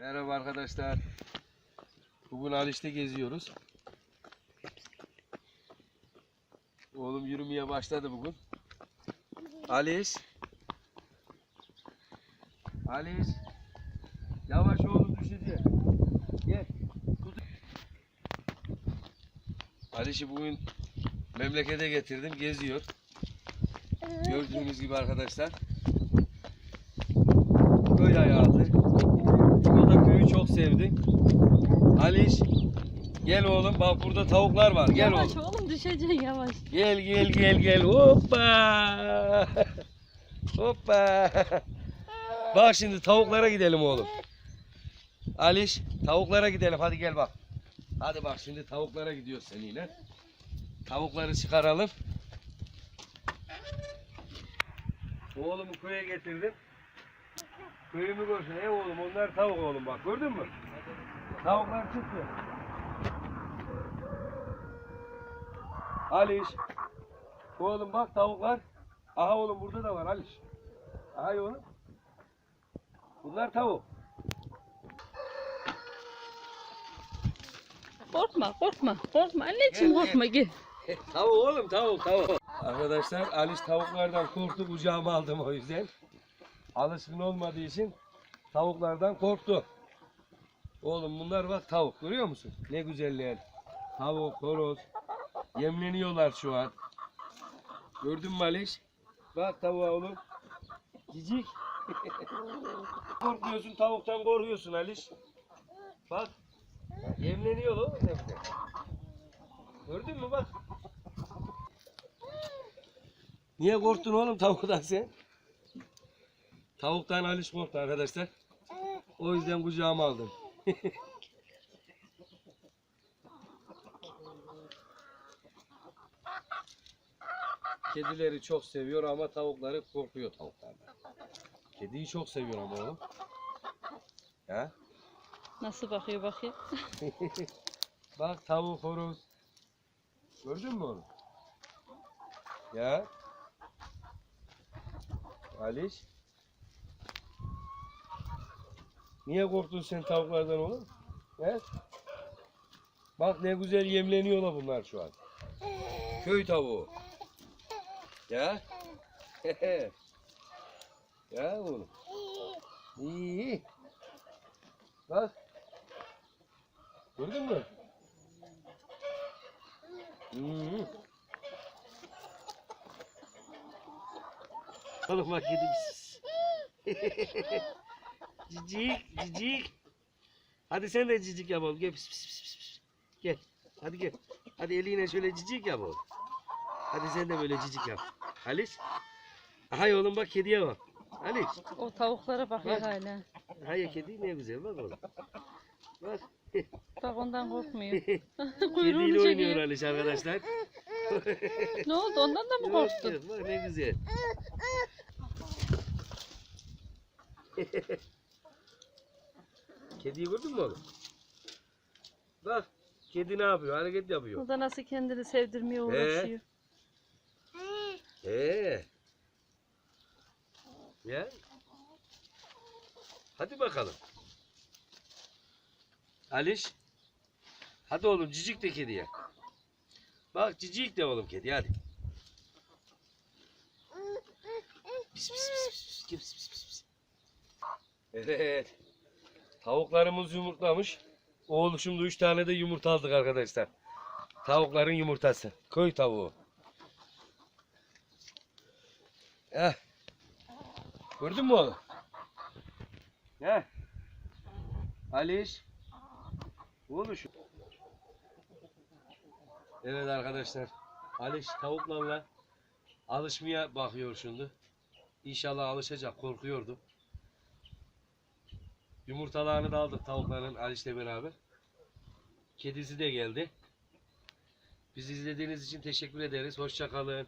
Merhaba arkadaşlar. Bugün Aliş'te geziyoruz. Oğlum yürümeye başladı bugün. Aliş. Aliş. Yavaş oğlum düşecek. Gel. Aliş'i bugün memlekete getirdim. Geziyor. Gördüğünüz gibi arkadaşlar. Köy hayatı. O da köyü çok sevdi. Aliş gel oğlum bak burada tavuklar var. Gel yavaş oğlum. oğlum düşeceksin yavaş. Gel gel gel gel. Hoppa. Hoppa. Bak şimdi tavuklara gidelim oğlum. Aliş tavuklara gidelim. Hadi gel bak. Hadi bak şimdi tavuklara gidiyoruz seninle. Tavukları çıkaralım. Oğlumu köye getirdim. Köyümü görsün. Ey oğlum onlar tavuk oğlum bak gördün mü? Tavuklar çıktı. Aliş. Oğlum bak tavuklar. Aha oğlum burada da var Aliş. Aha oğlum. Bunlar tavuk. Korkma korkma korkma anneciğim Gel, korkma gel. tavuk oğlum tavuk tavuk. Arkadaşlar Aliş tavuklardan korktu kucağıma aldım o yüzden. Alışkın olmadığı için tavuklardan korktu. Oğlum bunlar bak tavuk görüyor musun? Ne güzeller. Tavuk, horoz. Yemleniyorlar şu an. Gördün mü Aliş? Bak tavuğa oğlum. Cicik. Korkuyorsun tavuktan korkuyorsun Aliş. Bak. Yemleniyor oğlum. Gördün mü bak. Niye korktun oğlum tavuktan sen? Tavuktan Aliş korktu arkadaşlar. O yüzden kucağıma aldım. Kedileri çok seviyor ama tavukları korkuyor tavuklardan. Kediyi çok seviyor ama oğlum. Ya? Nasıl bakıyor bakayım. Bak tavuk horoz. Gördün mü onu? Ya. Aliş. Niye korktun sen tavuklardan oğlum? He? Bak ne güzel yemleniyorlar bunlar şu an. Köy tavuğu. Ya. ya oğlum. İyi. iyi. Bak. Gördün mü? Hmm. Oğlum bak yedim. cicik, cicik. Hadi sen de cicik yap oğlum. Gel pis pis pis pis. Gel. Hadi gel. Hadi eline şöyle cicik yap oğlum. Hadi sen de böyle cicik yap. Halis. Hay oğlum bak kediye bak. Halis. O tavuklara bakıyor Bak. hala. Hay kedi ne güzel bak oğlum. Bak. Bak ondan korkmuyor. Kediyle Kuyruğunu oynuyor çekiyor. Halis arkadaşlar. Ne oldu ondan da mı korktun? Bak ne güzel. Kediyi gördün mü oğlum? Bak kedi ne yapıyor? Hareket yapıyor. O da nasıl kendini sevdirmeye uğraşıyor. Ee. Ee. Ya. Hadi bakalım. Aliş. Hadi oğlum cicik de kediye. Bak cicik de oğlum kedi hadi. Pis pis pis pis pis pis pis pis. Evet. Tavuklarımız yumurtlamış. Oğluşumda üç tane de yumurta aldık arkadaşlar. Tavukların yumurtası. Köy tavuğu. Heh. Gördün mü oğlum? Heh. Aliş. Oğluş. Evet arkadaşlar. Aliş tavuklarla alışmaya bakıyor şimdi. İnşallah alışacak. Korkuyordu. Yumurtalarını da aldık tavukların Aliş'le beraber. Kedisi de geldi. Bizi izlediğiniz için teşekkür ederiz. Hoşça kalın.